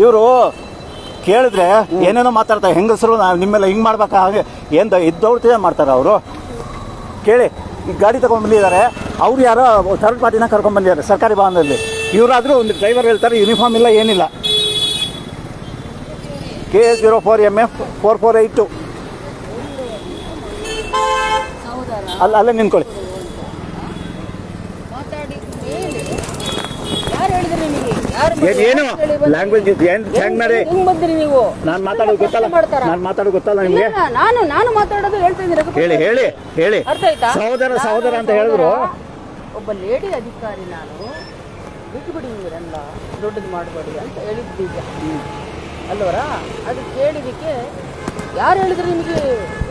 ಇವರು ಕೇಳಿದ್ರೆ ಏನೇನೋ ಮಾತಾಡ್ತಾರೆ, ಹೆಂಗಸರು ನಾವು ನಿಮ್ಮೆಲ್ಲ ಹಿಂಗೆ ಮಾಡ್ಬೇಕಾ? ಹಾಗೆ ಏನು ಇದ್ದವ್ರತಿದೆ ಮಾಡ್ತಾರೆ ಅವರು. ಕೇಳಿ, ಈ ಗಾಡಿ ತಗೊಂಡ್ಬಂದಿದ್ದಾರೆ ಅವ್ರು ಯಾರೋ ಥರ್ಡ್ ಪಾರ್ಟಿನ ಕರ್ಕೊಂಡ್ಬಂದಿದ್ದಾರೆ ಸರ್ಕಾರಿ ವಾಹನದಲ್ಲಿ. ಇವರಾದರೂ ಒಂದು ಡ್ರೈವರ್ ಹೇಳ್ತಾರೆ ಯೂನಿಫಾರ್ಮ್ ಇಲ್ಲ, ಏನಿಲ್ಲ. K S zero four M F four four eight ಅಲ್ಲ, ಅಲ್ಲೇ ನಿಂತ್ಕೊಳ್ಳಿ ಮಾತಾಡಿ ಹೇಳಿ ಯಾರು ಹೇಳಿದ್ರು ನಿಮಗೆ ಯಾರು ಏನ್- ಲ್ಯಾಂಗ್ವೇಜ್ ಏನು? ಹೆಂಗ್ ಮಾಡಿ? ಹೆಂಗ್ ಬಂದ್ರಿ ನೀವು? ನಾನು ಮಾತಾಡೋದು ಗೊತ್ತಲ್ಲ? ನಾನು ಮಾತಾಡೋದು ಗೊತ್ತಲ್ಲ ನಿಮ್ಗೆ? ನಾನು ನಾನು ಮಾತಾಡೋದು ಹೇಳ್ತಾ ಇದ್ದೀನಿ ಹೇಳಿ ಹೇಳಿ ಹೇಳಿ. ಅರ್ಥ ಆಯ್ತಾ? ಸಹೋದರ ಸಹೋದರ ಅಂತ ಹೇಳಿದ್ರು. ಒಬ್ಬ ಲೇಡಿ ಅಧಿಕಾರಿ ನಾನು. ಬಿಟ್ಟು ಬಿಡಿ ಇವರೆಲ್ಲ ದೊಡ್ಡದು ಮಾಡಬೇಡಿ ಅಂತ ಹೇಳಿದ್ದೀಗ ಅಲ್ವರ? ಅದು ಕೇಳಿದಕ್ಕೆ ಯಾರು ಹೇಳಿದ್ರು ನಿಮಗೆ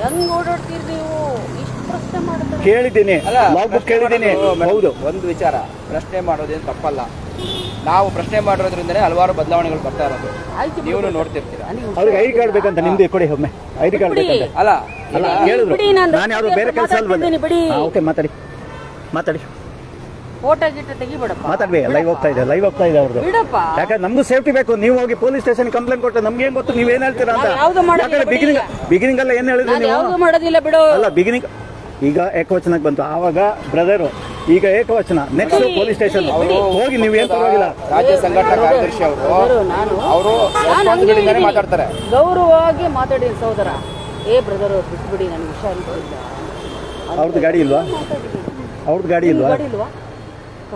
ಹೆಂಗ್ ಓಡಾಡ್ತೀರಿ ನೀವು? ಇಷ್ಟು ಪ್ರಶ್ನೆ ಮಾಡ್ತಾರೆ. ಕೇಳಿದ್ದೀನಿ. ಅಲ್ಲ, ಲಾಗ್ ಬುಕ್ ಕೇಳಿದ್ದೀನಿ. ಹೌದು. ಒಂದು ವಿಚಾರ. ಪ್ರಶ್ನೆ ಮಾಡೋದೇನು ತಪ್ಪಲ್ಲ. ನಾವು ಪ್ರಶ್ನೆ ಮಾಡಿರೋದ್ರಿಂದನೇ ಹಲವಾರು ಬದಲಾವಣೆಗಳು ಬರ್ತಾ ಇರೋದು. ಆಯ್ತು ನೀವು ನೋಡ್ತಿರ್ತೀರಾ? ಅವ್ರಿಗೆ ಐ ಕಾರ್ಡ್ ಬೇಕಂತ ನಿಮ್ದು ಕೊಡಿ ಒಮ್ಮೆ. ಐ ಡಿ ಕಾರ್ಡ್ ಬೇಕಂತ. ಅಲ್ಲ ಅಲ್ಲ ಹೇಳಿದ್ರು ಬಿಡಿ, ನಾನು ನಾನು ಯಾವ್ದು ಬೇರೆ ಕೆಲಸ ಅಲ್ಲಿ ಬಂದೆ. ಬಿಡಿ. ಓಕೆ ಮಾತಾಡಿ. ಮಾತಾಡಿ. ಫೋಟೋ ಗಿಟ್ಟ ತೆಗಿಬೇಡಪ್ಪ. ಮಾತಾಡ್ಬೇ ಲೈವ್ ಹೋಗ್ತಾ ಇದೆ ಲೈವ್ ಹೋಗ್ತಾ ಇದೆ ಅವ್ರದ್ದು. ಬಿಡಪ್ಪ. ಯಾಕಂದ್ರೆ ನಮ್ದು ಸೇಫ್ಟಿ ಬೇಕು ನೀವು ಹೋಗಿ ಪೊಲೀಸ್ ಸ್ಟೇಷನ್ ಕಂಪ್ಲೇಂಟ್ ಕೊಟ್ಟರೆ ನಮ್ಗೆ ಏನ್ ಗೊತ್ತು ನೀವೇನ್ ಹೇಳ್ತೀರಾ ಅಂತ. ನಾವು ಯಾವ್ದು ಮಾಡೋದಿಲ್ಲ ಯಾಕಂದ್ರೆ ಬಿಗಿನಿಂಗ್ ಬಿಗಿನಿಂಗ್ ಎಲ್ಲ ಏನ್ ಹೇಳಿದ್ರಿ ನಾನು ನೀವು? ಮಾಡೋದಿಲ್ಲ ಬಿಡು. ಅಲ್ಲ ಬಿಗಿನಿಂಗ್ ಈಗ ಏಕವಚನಕ್ಕೆ ಬಂತು. ಆವಾಗ ಬ್ರದರು ಈಗ ಏಕವಚನ. ನೆಕ್ಸ್ಟ್ ಪೊಲೀಸ್ ಸ್ಟೇಷನ್ ಹೋಗಿ ನೀವೇನ್ ಪರವಾಗಿಲ್ಲ. ರಾಜ್ಯ ಸಂಘಟನಾ ಕಾರ್ಯದರ್ಶಿ ಅವರು ನಾನು ಮಾತಾಡ್ತಾರೆ. ಗೌರವವಾಗಿ ಮಾತಾಡಿ ಸಹೋದರ. ಏ ಬ್ರದರ್ ಬಿಟ್ಬಿಡಿ ನನಗೆ ಹುಷಾರಿಲ್ಲ ಅವ್ರದ್ದು ಗಾಡಿ ಇಲ್ವಾ? ಅವ್ರದ್ದು ಗಾಡಿ ಇಲ್ವಾ? ಗಾಡಿ ಇಲ್ವಾ?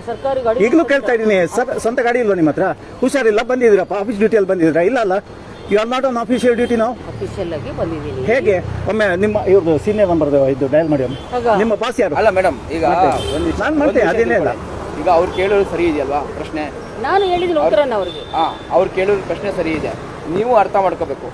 ಸರ್ಕಾರಿ ಗಾಡಿ ಈಗಲೂ ಕೇಳ್ತಾ ಇದ್ದೀನಿ ಸರ್ ಸ್ವಂತ ಗಾಡಿ ಇಲ್ವಾ ನಿಮ್ಮ ಹತ್ರ? ಹುಷಾರಿಲ್ಲ ಬಂದಿದ್ದೀರಪ್ಪ ಆಫೀಸ್ ಡ್ಯೂಟಿಯಲ್ಲಿ ಬಂದಿದ್ದೀರಾ? ಇಲ್ಲ ಅಲ್ಲ? You are not on official duty ನಾವು ಅಫಿಷಿಯಲ್ ಆಗಿ ಬಂದಿದ್ದೀನಿ. ಹೇಗೆ? ಒಮ್ಮೆ ನಿಮ್ಮ ಇವ್ರದ್ದು ಸೀನಿಯರ್ ನಂಬರ್ ಇದು ಡಯಲ್ ಮಾಡಿ ಒಮ್ಮೆ. ಆಗ? ನಿಮ್ಮ ಬಾಸ್ ಯಾರು? ಅಲ್ಲ ಮೇಡಮ್ ಈಗ ಒಂದು ನಾನ್ ಒಂದು ಮಾಡ್ತೇನೆ, ಅದೇನೇ ಇಲ್ಲ. ಈಗ ಅವ್ರು ಕೇಳೋದು ಸರಿ ಇದೆಯಲ್ವಾ? ಪ್ರಶ್ನೆ? ನಾನು ಹೇಳಿದ್ದೀನಿ ಉತ್ತರನ ಅವ್ರಿಗೆ. ಹಾ ಅವ್ರು ಕೇಳೋದು ಪ್ರಶ್ನೆ ಸರಿ ಇದೆ. ನೀವು ಅರ್ಥ ಮಾಡ್ಕೋಬೇಕು.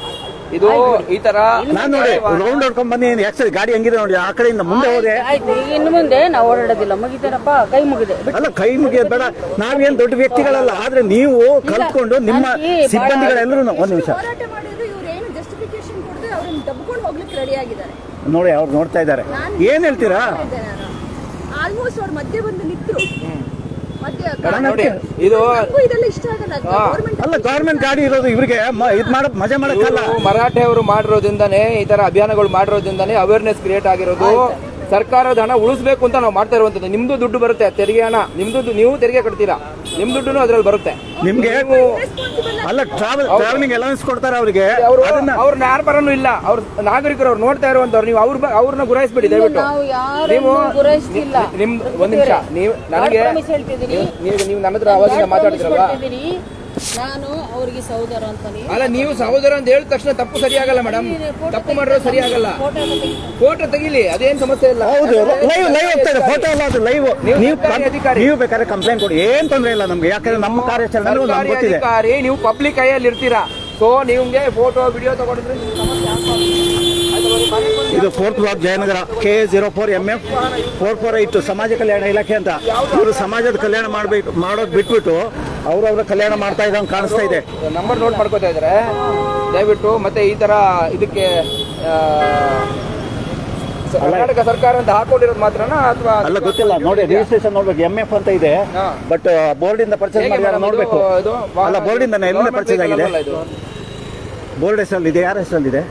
ಇದು ಈ ತರ ನಾನು ನೋಡಿ ರೌಂಡ್ ಹೊಡ್ಕೊಂಡ್ ಬನ್ನಿ ಆಕ್ಚುಲಿ ಗಾಡಿ ಹೆಂಗಿದೆ ನೋಡಿ ಆ ಕಡೆಯಿಂದ ಮುಂದೆ ಹೋದೆ. ಆಯ್ತು ಈಗ ಇನ್ನು ಮುಂದೆ ನಾವು ಓಡಾಡೋದಿಲ್ಲ. ಮುಗಿದೇನಪ್ಪ ಕೈ ಮುಗಿದೆ. ಅಲ್ಲ ಕೈ ಮುಗಿಯೋದು ಬೇಡ. ನಾವೇನ್ ದೊಡ್ಡ ವ್ಯಕ್ತಿಗಳಲ್ಲ ಆದ್ರೆ ನೀವು ಕಲ್ತ್ಕೊಂಡು ನಿಮ್ಮ ಸಿಬ್ಬಂದಿಗಳೆಲ್ಲರೂ ಒಂದು ನಿಮಿಷ. ನೋಡಿ ಅವ್ರು ನೋಡ್ತಾ ಇದ್ದಾರೆ. ಏನ್ ಹೇಳ್ತೀರಾ? ಆಲ್ಮೋಸ್ಟ್ ಅವ್ರ ಮಧ್ಯೆ ಬಂದು ನಿಂತರು. ನೋಡಿ ಇದು ಅಲ್ಲ ಗೌರ್ಮೆಂಟ್ ಗಾಡಿ ಇರೋದು ಇವರಿಗೆ ಮ- ಇದ್ ಮಾಡ ಮಜಾ ಮಾಡಕ್ಕಲ್ಲ. ಮರಾಠೆ ಅವರು ಮಾಡಿರೋದ್ರಿಂದಾನೇ ಈ ತರ ಅಭಿಯಾನಗಳು ಮಾಡಿರೋದ್ರಿಂದಾನೇ ಅವೇರ್ನೆಸ್ ಕ್ರಿಯೇಟ್ ಆಗಿರೋದು. ಸರ್ಕಾರದ ಹಣ ಉಳಿಸಬೇಕು ಅಂತ ನಾವು ಮಾಡ್ತಾ ಇರುವಂತದ್ದು. ನಿಮ್ದು ದುಡ್ಡು ಬರುತ್ತೆ ತೆರಿಗೆ ಹಣ. ನಿಮ್ದು ನೀವು ತೆರಿಗೆ ಕಟ್ತೀರಾ? ನಿಮ್ ದುಡ್ಡು ಅದ್ರಲ್ಲಿ ಬರುತ್ತೆ. ನಿಮ್ಗೆ ಅಲ್ಲ ಟ್ರಾವೆಲ್ ಟ್ರಾವೆಲಿಂಗ್ ಅಲೌನ್ಸ್ ಕೊಡ್ತಾರೆ ಅವ್ರಿಗೆ. ಅವ್ರ ಯಾರ ಪರನೂ ಇಲ್ಲ. ಅವ್ರ ನಾಗರಿಕರು ಅವ್ರು ನೋಡ್ತಾ ಇರುವಂತವ್ರು. ನೀವು ಅವ್ರ ಅವ್ರನ್ನ ಗುರಾಯಿಸ್ಬೇಡಿ ದಯವಿಟ್ಟು. ನಾವು. ನಿಮ್ ಒಂದ್ ನಿಮಿಷ. ನೀವು ನನಗೆ ನೀವು ನನ್ನ ಹತ್ರ ಅವಾಗಿಂದ ಮಾತಾಡ್ತಿರಲ್ವಾ. ನಾನು ಅವರಿಗೆ ಸಹೋದರ ಅಂತಾನೆ. ಅಲ್ಲ ನೀವು ಸಹೋದರ ಅಂತ ಹೇಳಿದ ತಕ್ಷಣ ತಪ್ಪು ಸರಿಯಾಗಲ್ಲ ಮೇಡಮ್ ತಪ್ಪು ಮಾಡಿರೋದು ಸರಿಯಾಗಲ್ಲ. ಫೋಟೋ ತೆಗಿಲಿ ಅದೇನ್ ಸಮಸ್ಯೆ ಇಲ್ಲ. ಹೌದು ಲೈವ್ ಲೈವ್ ಹೋಗ್ತಾ ಇದೆ. ಫೋಟೋ ಎಲ್ಲ ಅದು ಲೈವ್ ನೀವು ಅಧಿಕಾರಿ. ನೀವು ಬೇಕಾದ್ರೆ ಕಂಪ್ಲೇಂಟ್ ಕೊಡಿ. ಏನ್ ತೊಂದ್ರೆ ಇಲ್ಲ ನಮ್ಗೆ. ಯಾಕಂದ್ರೆ ನಮ್ಮ ಕಾರ್ಯಾಚರಣೆ ನಮ್ಗೆ ಗೊತ್ತಿದೆ. ಅಧಿಕಾರಿ ನೀವು ಪಬ್ಲಿಕ್ ಕೈಯಲ್ಲಿ ಇರ್ತೀರಾ? ಸೊ ನಿಮ್ಗೆ ಫೋಟೋ ವಿಡಿಯೋ ತಗೊಂಡ್ರೆ ಇದು fourth block Jayanagar K zero four M F four four eight ಸಮಾಜ ಕಲ್ಯಾಣ ಇಲಾಖೆ ಅಂತ. ಇವರು ಸಮಾಜದ ಕಲ್ಯಾಣ ಮಾಡಬೇಕು ಮಾಡೋದು ಬಿಟ್ಬಿಟ್ಟು ಅವ್ರವ್ರ ಕಲ್ಯಾಣ ಮಾಡ್ತಾ ಇದ್ದಂಗೆ ಕಾಣಿಸ್ತಾ ಇದೆ. ನಂಬರ್ ನೋಟ್ ಮಾಡ್ಕೋತಾ ಇದ್ರೆ ದಯವಿಟ್ಟು ಮತ್ತೆ ಈ ತರ ಇದಕ್ಕೆ ಕರ್ನಾಟಕ ಸರ್ಕಾರ ಅಂತ ಹಾಕೊಂಡಿರೋದು ಮಾತ್ರನಾ ಅಥವಾ ಅಲ್ಲ ಗೊತ್ತಿಲ್ಲ. ನೋಡಿ ರಿಜಿಸ್ಟ್ರೇಷನ್ ನೋಡ್ಬೇಕು. ಎಂ ಎಫ್ ಅಂತ ಇದೆ. ಬಟ್ ಬೋರ್ಡ್ ಇಂದ ಪರ್ಚೇಸ್ ಮಾಡಿದ್ರೆ ನೋಡ್ಬೇಕು. ಅಲ್ಲ ಬೋರ್ಡ್ ಇಂದ ಎಲ್ಲಿಂದ ಪರ್ಚೇಸ್ ಆಗಿದೆ? ಅಲ್ಲ ಇದು. ಬೋರ್ಡ್ ಹೆಸರಲ್ಲಿ ಇದೆ ಯಾರ ಹೆಸರಲ್ಲಿ ಇದೆ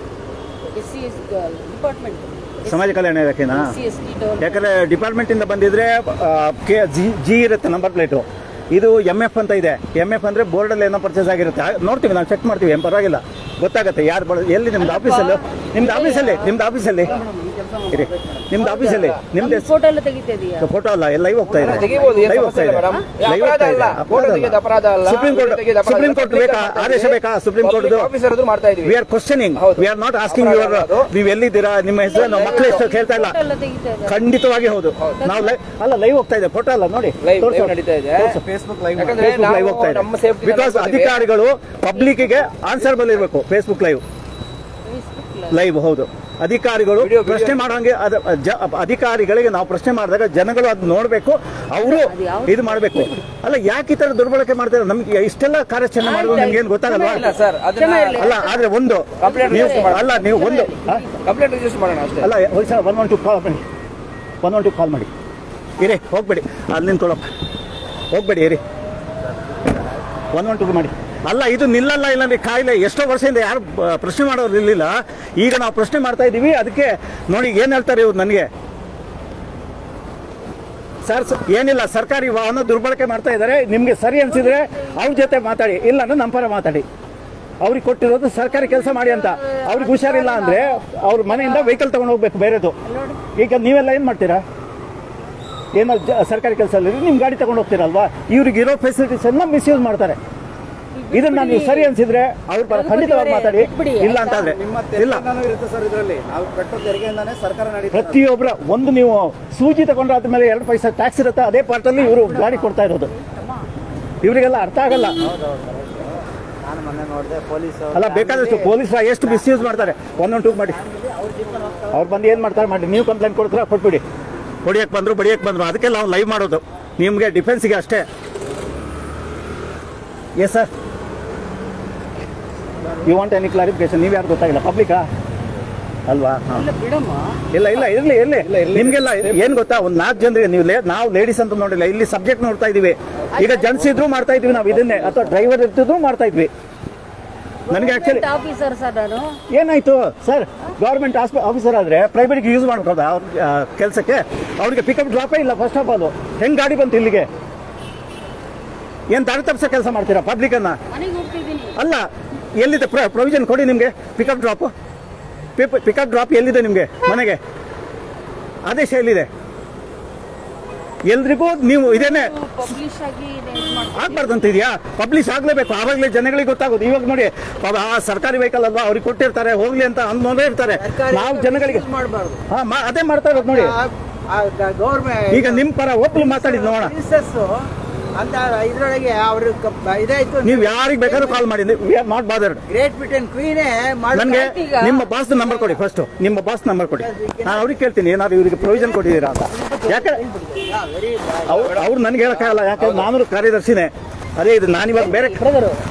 ಸಮಾಜ ಕಲ್ಯಾಣ ಇಲಾಖೆನಾ? ಯಾಕಂದ್ರೆ ಡಿಪಾರ್ಟ್ಮೆಂಟ್ ಇಂದ ಬಂದಿದ್ರೆ ಕೆ ಜಿ ಜಿ ಇರುತ್ತೆ ನಂಬರ್ ಪ್ಲೇಟು ಇದು ಎಂ ಎಫ್ ಅಂತ ಇದೆ. ಎಂ ಎಫ್ ಅಂದ್ರೆ ಬೋರ್ಡಲ್ಲಿ ಏನೋ ಪರ್ಚೇಸ್ ಆಗಿರುತ್ತೆ. ನೋಡ್ತೀವಿ ನಾವು ಚೆಕ್ ಮಾಡ್ತೀವಿ. ಏನು ಪರವಾಗಿಲ್ಲ. ಗೊತ್ತಾಗುತ್ತೆ ಯಾರು ಬಳ ಎಲ್ಲಿ ನಿಮ್ದು ಆಫೀಸಲ್ಲಿ ನಿಮ್ದು ಆಫೀಸಲ್ಲಿ ನಿಮ್ದು ಆಫೀಸಲ್ಲಿ ಇರಿ. ನಿಮ್ದು ಆಫೀಸಲ್ಲಿ ನಿಮ್ದು ಫೋಟೋ ಎಲ್ಲ ತೆಗಿತಾ ಇದೀಯಾ ಫೋಟೋ ಅಲ್ಲ ಲೈವ್ ಹೋಗ್ತಾ ಇದೆ. ಲೈವ್ ಹೋಗ್ತಾ ಇದೆ ಲೈವ್ ಹೋಗ್ತಾ ಇದೆ. ಅಪರಾಧ ಅಲ್ಲ. ಸುಪ್ರೀಂ ಕೋರ್ಟ್ ಸುಪ್ರೀಂ ಕೋರ್ಟ್ ಬೇಕಾ? ಆದೇಶ ಬೇಕಾ? ಸುಪ್ರೀಂ ಕೋರ್ಟ್ ಆಫೀಸರ್ ಆದ್ರೂ ಮಾಡ್ತಾ ಇದೀವಿ. We are questioning. We are not asking your ನೀವು ಎಲ್ಲಿದ್ದೀರಾ? ನಿಮ್ಮ ಹೆಸರು ನಮ್ಮ ಮಕ್ಕಳು ಎಷ್ಟು ಕೇಳ್ತಾ ಇಲ್ಲ. ಖಂಡಿತವಾಗಿ ಹೌದು. ನಾವು ಅಲ್ಲ ಲೈವ್ ಹೋಗ್ತಾ ಇದೆ. ಫೋಟೋ ಅಲ್ಲ ನೋಡಿ. ಲೈವ್ ನಡೀತಾ ಇದೆ. ಫೇಸ್ಬುಕ್ ಲೈವ್ ಯಾಕಂದ್ರೆ ಲೈವ್ ಹೋಗ್ತಾ ಇದೆ. ನಮ್ಮ ಸೇಫ್ಟಿ ಬಿಕಾಸ್ ಅಧಿಕಾರಿಗಳು ಪಬ್ಲಿಕ್ಗೆ ಆನ್ಸರ್ ಇರಬೇಕು ಫೇಸ್ಬುಕ್ ಲೈವ್ ಲೈವ್ ಹೌದು. ಅಧಿಕಾರಿಗಳು. ಪ್ರಶ್ನೆ ಮಾಡೋಂಗೆ ಅದ ಅಧಿಕಾರಿಗಳಿಗೆ ನಾವು ಪ್ರಶ್ನೆ ಮಾಡಿದಾಗ ಜನಗಳು ಅದು ನೋಡಬೇಕು ಅವರು ಇದು ಮಾಡಬೇಕು. ಅಲ್ಲ ಯಾಕೆ ಈ ತರ ದುರ್ಬಳಕೆ ಮಾಡ್ತಾರೆ ನಮ್ಗೆ ಇಷ್ಟೆಲ್ಲ ಕಾರ್ಯಾಚರಣೆ ಮಾಡೋದು ನಿಮ್ಗೆ ಏನು ಗೊತ್ತಾಗಲ್ವಾ? ಇಲ್ಲ ಸರ್. ಅಲ್ಲ ಆದ್ರೆ ಒಂದು ಅಲ್ಲ ನೀವು ಒಂದು ಅಲ್ಲ sir one one two call ಮಾಡಿ. ಒನ್ ಒನ್ ಟು ಕಾಲ್ ಮಾಡಿ. ಇರಿ ಹೋಗ್ಬೇಡಿ. ಅಲ್ಲಿ ನಿಂತ್ಕೊಳ್ಳಪ್ಪ ಹೋಗ್ಬೇಡಿ ಇರಿ. ಒನ್ ಒನ್ ಟು ಮಾಡಿ. ಅಲ್ಲ, ಇದು ನಿಲ್ಲಲ್ಲ, ಇಲ್ಲ ಅಂದ್ರೆ ಕಾಯಿಲೆ. ಎಷ್ಟೋ ವರ್ಷದಿಂದ ಯಾರು ಪ್ರಶ್ನೆ ಮಾಡೋರು ಇರಲಿಲ್ಲ. ಈಗ ನಾವು ಪ್ರಶ್ನೆ ಮಾಡ್ತಾ ಇದ್ದೀವಿ. ಅದಕ್ಕೆ ನೋಡಿ, ಏನು ಹೇಳ್ತಾರೆ ಇವ್ರು ನನಗೆ? ಸರ್ ಏನಿಲ್ಲ, ಸರ್ಕಾರಿ ವಾಹನ ದುರ್ಬಳಕೆ ಮಾಡ್ತಾ ಇದ್ದಾರೆ. ನಿಮಗೆ ಸರಿ ಅನ್ಸಿದ್ರೆ ಅವ್ರ ಜೊತೆ ಮಾತಾಡಿ. ಇಲ್ಲ ಅಂದ್ರೆ ನಮ್ಮ ಪರ ಮಾತಾಡಿ. ಅವ್ರಿಗೆ ಕೊಟ್ಟಿರೋದು ಸರ್ಕಾರಿ ಕೆಲಸ ಮಾಡಿ ಅಂತ. ಅವ್ರಿಗೆ ಹುಷಾರಿಲ್ಲ ಅಂದ್ರೆ ಅವ್ರ ಮನೆಯಿಂದ ವೆಹಿಕಲ್ ತಗೊಂಡು ಹೋಗ್ಬೇಕು ಬೇರೆದು. ಈಗ ನೀವೆಲ್ಲ ಏನು ಮಾಡ್ತೀರಾ? ಏನಾದ್ರು ಸರ್ಕಾರಿ ಕೆಲಸ ನಿಮ್ಮ ಗಾಡಿ ತಗೊಂಡು ಹೋಗ್ತೀರಲ್ವಾ? ಇವ್ರಿಗೆ ಇರೋ ಫೆಸಿಲಿಟೀಸ್ ಎಲ್ಲ ಮಿಸ್ಯೂಸ್ ಮಾಡ್ತಾರೆ. ಇದನ್ನ ನೀವು ಸರಿ ಅನ್ಸಿದ್ರೆ ಅವ್ರ ಪರ ಖಂಡಿತವಾಗಿ ಮಾತಾಡಿ. ಇಲ್ಲ ಅಂತಾದ್ರೆ ಅಂದ್ರೆ ಇಲ್ಲ. ತೆರಿಗೆಯಿಂದನೂ ಇರುತ್ತೆ ಸರ್ ಇದರಲ್ಲಿ. ನಾವು ಕಟ್ಟೋ ತೆರಿಗೆಯಿಂದಾನೇ ಸರ್ಕಾರ ನಡೀತದೆ ಪ್ರತಿಯೊಬ್ಬರ ಒಂದು ನೀವು ಸೂಜಿ ತಗೊಂಡ್ರೆ ಮೇಲೆ ಎರಡು ಪೈಸೆ ಟ್ಯಾಕ್ಸ್ ಇರುತ್ತೆ? ಅದೇ ಪಾರ್ಟಲ್ಲಿ ಇವರು ಗಾಡಿ ಕೊಡ್ತಾ ಇರೋದು. ಇವರಿಗೆಲ್ಲ ಅರ್ಥ ಆಗಲ್ಲ. ನಾನು ಮೊನ್ನೆ ನೋಡಿದೆ ಪೊಲೀಸ್ ಅಲ್ಲ ಬೇಕಾದಷ್ಟು ಪೊಲೀಸರ ಎಷ್ಟು ಮಿಸ್ಯೂಸ್ ಮಾಡ್ತಾರೆ? ಒಂದೊಂದು ಟೂಕ್ ಮಾಡಿ. ಅವ್ರು ಬಂದು ಏನು ಮಾಡ್ತಾರೆ? ಮಾಡಿ ನೀವು ಕಂಪ್ಲೇಂಟ್ ಕೊಡ್ತೀರಾ? ಕೊಟ್ಬಿಡಿ. ಹೊಡಿಯಕ್ಕೆ ಬಂದ್ರು ಬಡಿಯಕ್ ಬಂದರು. ಅದಕ್ಕೆ ನಾವು ಲೈವ್ ಮಾಡೋದು. ನಿಮಗೆ ಡಿಫೆನ್ಸಿಗೆ ಅಷ್ಟೇ. Yes sir you want any clarification ನೀವು ಯಾರು ಗೊತ್ತಾಗಿಲ್ಲ? ಪಬ್ಲಿಕಾ ಅಲ್ವಾ? ಇಲ್ಲ ಇಲ್ಲ ಇಲ್ಲ ಇರ್ಲಿ ಇರ್ಲಿ. ನಿಮ್ಗೆಲ್ಲ ಏನ್ ಗೊತ್ತಾ? ಒಂದ್ ನಾಲ್ಕು ಜನರಿಗೆ ನೀವು ನಾವು ಲೇಡೀಸ್ ಅಂತ ನೋಡಿಲ್ಲ ಇಲ್ಲಿ ಸಬ್ಜೆಕ್ಟ್ ನೋಡ್ತಾ ಇದೀವಿ. ಈಗ ಜನ್ಸ್ ಇದ್ರು ಮಾಡ್ತಾ ಇದೀವಿ ನಾವು ಇದನ್ನೇ. ಅಥವಾ ಡ್ರೈವರ್ ಇರ್ತಿದ್ರು ಮಾಡ್ತಾ ಇದ್ವಿ. ನನಗೆ ಆಕ್ಚುಲಿ ಆಫೀಸರ್ ಸರ್ ನಾನು? ಏನಾಯ್ತು? ಸರ್ ಗೌರ್ಮೆಂಟ್ ಆಫೀಸರ್ ಆದ್ರೆ ಪ್ರೈವೇಟ್ಗೆ ಯೂಸ್ ಮಾಡ್ಕೊಳ್ತಾ ಅವ್ರ ಕೆಲಸಕ್ಕೆ? ಅವ್ರಿಗೆ ಪಿಕಪ್ ಡ್ರಾಪೇ ಇಲ್ಲ ಫಸ್ಟ್ ಆಫ್ ಆಲ್ ಹೆಂಗ್ ಗಾಡಿ ಬಂತು ಇಲ್ಲಿಗೆ? ಏನ್ ದಾರಿ ತಪ್ಪಿಸೋ ಕೆಲಸ ಮಾಡ್ತೀರಾ? ಪಬ್ಲಿಕ್ ಅನ್ನ? ಅಲ್ಲ ಎಲ್ಲಿದೆ ಪ್ರೊವಿಷನ್ ಕೊಡಿ ನಿಮಗೆ. ಪಿಕಪ್ ಡ್ರಾಪ್ ಪಿಕಪ್ ಡ್ರಾಪ್ ಎಲ್ಲಿದೆ ನಿಮಗೆ? ಮನೆಗೆ. ಆದೇಶ ಎಲ್ಲಿದೆ? ಎಲ್ರಿಗೂ ನೀವು ಇದೇನೆ ಆಗ್ಬಾರ್ದು ಅಂತ ಇದೆಯಾ? ಪಬ್ಲಿಷ್ ಆಗ್ಲೇಬೇಕು. ಆವಾಗಲೇ ಜನಗಳಿಗೆ ಗೊತ್ತಾಗೋದು. ಇವಾಗ ನೋಡಿ ಆ ಸರ್ಕಾರಿ ವೆಹಿಕಲ್ ಅಲ್ವಾ? ಅವ್ರಿಗೆ ಕೊಟ್ಟಿರ್ತಾರೆ. ಹೋಗ್ಲಿ ಅಂತ ಅಂದ್ಕೊಂಡೇ ಇರ್ತಾರೆ. ನಾವು ಜನಗಳಿಗೆ ಹಾ ಅದೇ ಮಾಡ್ತಾ ಇರೋದು ನೋಡಿ. ಈಗ ನಿಮ್ ಪರ ಒಬ್ಬರು ಮಾತಾಡಿದ್ ನೋಡೋಣ. ಅಂತ ಇದ್ರೊಳಗೆ ಅವ್ರ ಇದಾಯ್ತು ನೀವು ಯಾರಿಗೆ ಬೇಕಾದ್ರೂ ಕಾಲ್ ಮಾಡಿ. ನಾಟ್ ಬಾದರ್ಡ್ ಗ್ರೇಟ್ ಬ್ರಿಟನ್ ಕ್ವೀನೇ ನನಗೆ ನಿಮ್ಮ ಬಾಸ್ ನಂಬರ್ ಕೊಡಿ ಫಸ್ಟ್ ನಿಮ್ಮ ಬಾಸ್ ನಂಬರ್ ಕೊಡಿ. ನಾನು ಅವ್ರಿಗೆ ಕೇಳ್ತೀನಿ ಏನಾದ್ರು ಇವರಿಗೆ ಪ್ರೊವಿಷನ್ ಕೊಟ್ಟಿದ್ದೀರಾ ಅಂತ. ಯಾಕೆ? ಅವ್ರು ಅವ್ರು ನನಗೆ ಹೇಳಕ್ಕಾಗಲ್ಲ ಯಾಕಂದ್ರೆ ನಾನು ಕಾರ್ಯದರ್ಶಿನೇ. ಅದೇ ಇದು ನಾನು ಇವಾಗ ಬೇರೆ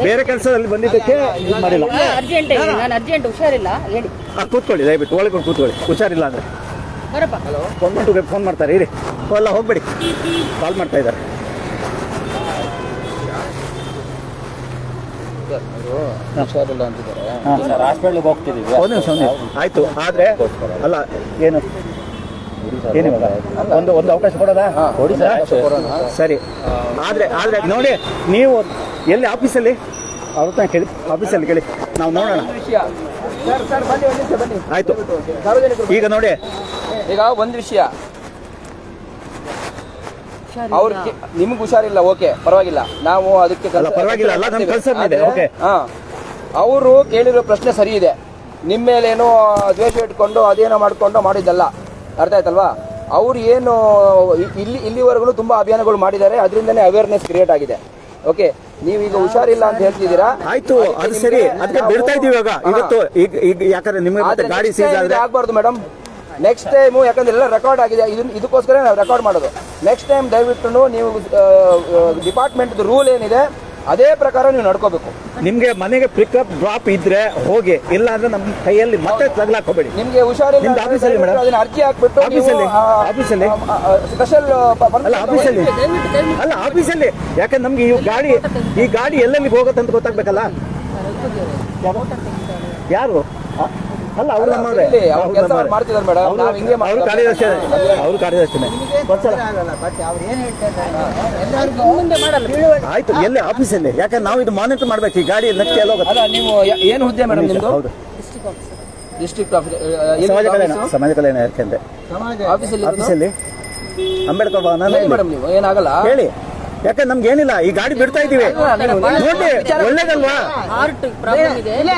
ಬೇರೆ ಕೆಲಸದಲ್ಲಿ ಬಂದಿದ್ದಕ್ಕೆ ಇದು ಮಾಡಿಲ್ಲ. ಅರ್ಜೆಂಟ್ ನಾನು ಅರ್ಜೆಂಟ್ ಹುಷಾರಿಲ್ಲ ಹೇಳಿ. ಕೂತ್ಕೊಳ್ಳಿ ದಯವಿಟ್ಟು. ಒಳಗೆ ಕೂತ್ಕೊಳ್ಳಿ. ಹುಷಾರಿಲ್ಲ ಅಂದ್ರೆ. ಫೋನ್ ಮಾಡ್ತಾರೆ ಇರಿ. ಅಲ್ಲ ಹೋಗ್ಬೇಡಿ. ಕಾಲ್ ಮಾಡ್ತಾ ಇದ್ದಾರೆ. ಹುಷಾರಿಲ್ಲ ಅಂತಿದ್ದಾರೆ. ಸರ್ ಹಾಸ್ಪಿಟ್ಲಿಗೆ ಹೋಗ್ತಿದೀವಿ ಒಂದು ನಿಮಿಷ ಒಂದು ನಿಮಿಷ. ಆಯ್ತು ಆದ್ರೆ ಅಲ್ಲ ಏನು? ಏನಿವಾಗ ಒಂದು ಒಂದು ಅವಕಾಶ ಕೊಡೋದಾ? ಕೊಡಿ ಸರ್, ಅವಕಾಶ ಕೊಡೋಣ. ಸರಿ. ಆದ್ರೆ ಆದ್ರೆ ನೋಡಿ ನೀವು ಎಲ್ಲಿ ಆಫೀಸಲ್ಲಿ? ಅವ್ರ ಹತ್ರ ಕೇಳಿ ಆಫೀಸಲ್ಲಿ ಕೇಳಿ. ನಾವು ನೋಡೋಣ. ಸರ್ ಸರ್ ಬನ್ನಿ ಬನ್ನಿ. ಆಯ್ತು. ಈಗ ನೋಡಿ. ಈಗ ಒಂದು ವಿಷಯ. ಅವ್ರ ನಿಮ್ಗೆ ಹುಷಾರಿಲ್ಲ ಓಕೆ ಪರವಾಗಿಲ್ಲ. ನಾವು ಅದಕ್ಕೆ ಪರವಾಗಿಲ್ಲ ಅಲ್ಲ ನಮ್ಮ ಕನ್ಸರ್ನ್ ಇದೆ ಓಕೆ. ಹಾ. ಅವರು ಕೇಳಿರೋ ಪ್ರಶ್ನೆ ಸರಿ ಇದೆ. ನಿಮ್ಮ ಮೇಲೇನೋ ದ್ವೇಷ ಇಟ್ಕೊಂಡು ಅದೇನೋ ಮಾಡ್ಕೊಂಡು ಮಾಡಿದ್ದಲ್ಲ. ಅರ್ಥ ಆಯ್ತಲ್ವಾ? ಅವ್ರು ಏನು ಇಲ್ಲಿ ಇಲ್ಲಿವರೆಗೂ ತುಂಬಾ ಅಭಿಯಾನಗಳು ಮಾಡಿದ್ದಾರೆ. ಅದರಿಂದನೇ ಅವೇರ್ನೆಸ್ ಕ್ರಿಯೇಟ್ ಆಗಿದೆ. ಓಕೆ ನೀವೀಗ ಹುಷಾರಿಲ್ಲ ಅಂತ ಹೇಳ್ತಿದ್ದೀರಾ? ಆಯ್ತು ಅದು ಸರಿ. ಅದಕ್ಕೆ ಬಿಡ್ತಾ ಇದೀವಿ ಇವಾಗ. ಇವತ್ತು ಈಗ ಯಾಕಂದ್ರೆ ನಿಮಗೆ ಗಾಡಿ ಸೀಸ್ ಆಗಬಾರ್ದು ಮೇಡಮ್ ನೆಕ್ಸ್ಟ್ ಟೈಮು ಯಾಕಂದ್ರೆ ಎಲ್ಲ ರೆಕಾರ್ಡ್ ಆಗಿದೆ ಇದನ್ನ ಇದಕ್ಕೋಸ್ಕರ ನಾವು ರೆಕಾರ್ಡ್ ಮಾಡೋದು. ನೆಕ್ಸ್ಟ್ ಟೈಮ್ ದಯವಿಟ್ಟು ನೀವು ಡಿಪಾರ್ಟ್ಮೆಂಟ್ ರೂಲ್ ಏನಿದೆ ಅದೇ ಪ್ರಕಾರ ನೀವು ನಡ್ಕೋಬೇಕು. ನಿಮ್ಗೆ ಮನೆಗೆ ಪಿಕಪ್ ಡ್ರಾಪ್ ಇದ್ರೆ ಹೋಗಿ ಇಲ್ಲ ಅಂದ್ರೆ ನಮ್ಮ ಕೈಯಲ್ಲಿ ಮತ್ತೆ ತಗ್ಲಾಕೋಬೇಡಿ ನಿಮ್ಗೆ ಹುಷಾರಿಲ್ಲ ನಿಮ್ದು ಆಫೀಸಲ್ಲಿ ಮೇಡಮ್? ಅದನ್ನ ಅರ್ಜಿ ಹಾಕ್ಬಿಟ್ಟು ಆಫೀಸಲ್ಲಿ? ಆಫೀಸಲ್ಲಿ? ಸ್ಪೆಷಲ್ ಅಲ್ಲ. ಆಫೀಸಲ್ಲಿ ಅಲ್ಲ ಆಫೀಸಲ್ಲಿ ಯಾಕಂದ್ರೆ ನಮ್ಗೆ ಈ ಗಾಡಿ ಈ ಗಾಡಿ ಎಲ್ಲೆಲ್ಲಿ ಹೋಗುತ್ತೆ ಅಂತ ಗೊತ್ತಾಗ್ಬೇಕಲ್ಲ? ಯಾರು? ಅಲ್ಲ ಅವ್ರು ನಮ್ಮವ್ರೆ ಇಲ್ಲಿ ಅವ್ರು ಕೆಲ್ಸ ಮಾಡ್ತಿದ್ದಾರೆ ಮೇಡಮ್. ನಾವು ಹಿಂಗೆ ಅವ್ರು ಕಾರ್ಯದರ್ಶಿ ಅವ್ರು ಕಾರ್ಯದರ್ಶಿನೇ ಗೊತ್ತಲ್ಲ ಬಟ್ ಅವ್ರು ಏನ್ ಹೇಳ್ತಾ ಇದ್ದಾರೆ ಮುಂದೆ ಮಾಡಲ್ಲ. ಆಯ್ತು ಎಲ್ಲಿ ಆಫೀಸಲ್ಲಿ ಯಾಕಂದ್ರೆ ನಾವು ಇದು ಮಾನಿಟರ್ ಮಾಡ್ಬೇಕು. ಈ ಗಾಡಿ ನಕ್ಕೆ ಎಲ್ಲ ಹೋಗುತ್ತೆ? ಅಲ್ಲ ನೀವು ಯ- ಏನು ಹುದ್ದೆ ಮೇಡಮ್ ನಿಮ್ದು? ಹೌದು. ಡಿಸ್ಟ್ರಿಕ್ಟ್ ಸಮಾಜ ಕಲ್ಯಾಣ ಸಮಾಜ ಕಲ್ಯಾಣ ಯಾಕೆಂದ್ರೆ ಆಫೀಸಲ್ಲಿ ಆಫೀಸಲ್ಲಿ ಅಂಬೇಡ್ಕರ್ ಭವನ ಮೇಡಮ್ ನೀವು ಏನಾಗಲ್ಲ? ಹೇಳಿ. ಯಾಕಂದ್ರೆ ನಮ್ಗೆ ಏನಿಲ್ಲ ಈ ಗಾಡಿ ಬಿಡ್ತಾ ಇದೀವಿ ನೋಡಿ ಒಳ್ಳೇದಲ್ವಾ? ಹಾರ್ಟ್ ಪ್ರಾಬ್ಲಮ್ ಇದೆ. ಇಲ್ಲ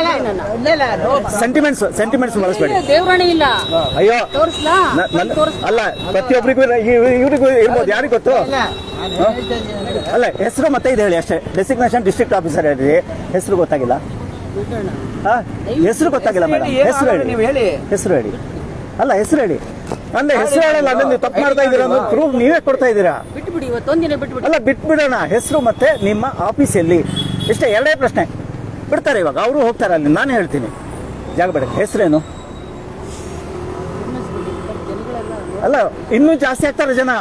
ಇಲ್ಲ ನೋ ಸೆಂಟಿಮೆಂಟ್ಸ್ ಸೆಂಟಿಮೆಂಟ್ಸ್ ಬಳಸ್ಬೇಡಿ ದೇವರಾಣಿ ಇಲ್ಲ. ಅಯ್ಯೋ. ಅಲ್ಲ ಪ್ರತಿಯೊಬ್ಬರಿಗೂ ಇವ್ರಿಗೂ ಇರ್ಬೋದು ಯಾರಿಗೂ ಗೊತ್ತು? ಅಲ್ಲ ಹೆಸರು ಮತ್ತೆ ಇದೆ ಹೇಳಿ ಅಷ್ಟೇ. ಡೆಸಿಗ್ನೇಷನ್ ಡಿಸ್ಟ್ರಿಕ್ಟ್ ಆಫೀಸರ್ ಹೇಳಿ. ಹೆಸರು ಗೊತ್ತಾಗಿಲ್ಲ? ಹಾ? ಹೆಸರು ಗೊತ್ತಾಗಿಲ್ಲ ಮೇಡಮ್. ಹೆಸರು ಹೇಳಿ. ನೀವು ಹೇಳಿ. ಹೆಸರು ಹೇಳಿ. ಅಲ್ಲ ಹೆಸರು ಹೇಳಿ. ಅಲ್ಲ ಹೆಸರು ಹೇಳಲ್ಲ ಅದನ್ನ ನೀವು ತಪ್ಪು ಮಾಡ್ತಾ ಇದ್ದೀರಾ ಅನ್ನೋ ಪ್ರೂಫ್ ನೀವೇ ಕೊಡ್ತಾ ಇದ್ದೀರಾ? ಬಿಟ್ಬಿಡಿ ಇವತ್ತೊಂದಿನ ಬಿಟ್ಬಿಡಿ. ಅಲ್ಲ ಬಿಟ್ಬಿಡೋಣ ಹೆಸರು ಮತ್ತೆ ನಿಮ್ಮ ಆಫೀಸ್ ಎಲ್ಲಿ ಇಷ್ಟೇ ಎರಡೇ ಪ್ರಶ್ನೆ. ಬಿಡ್ತಾರೆ ಇವಾಗ ಅವರು ಹೋಗ್ತಾರೆ ಅಲ್ಲಿ ನಾನು ಹೇಳ್ತೀನಿ. ಜಾಗ ಬೇಡ ಹೆಸರೇನು? ಅಲ್ಲ ಇನ್ನೂ ಜಾಸ್ತಿ ಆಗ್ತಾರೆ ಜನ.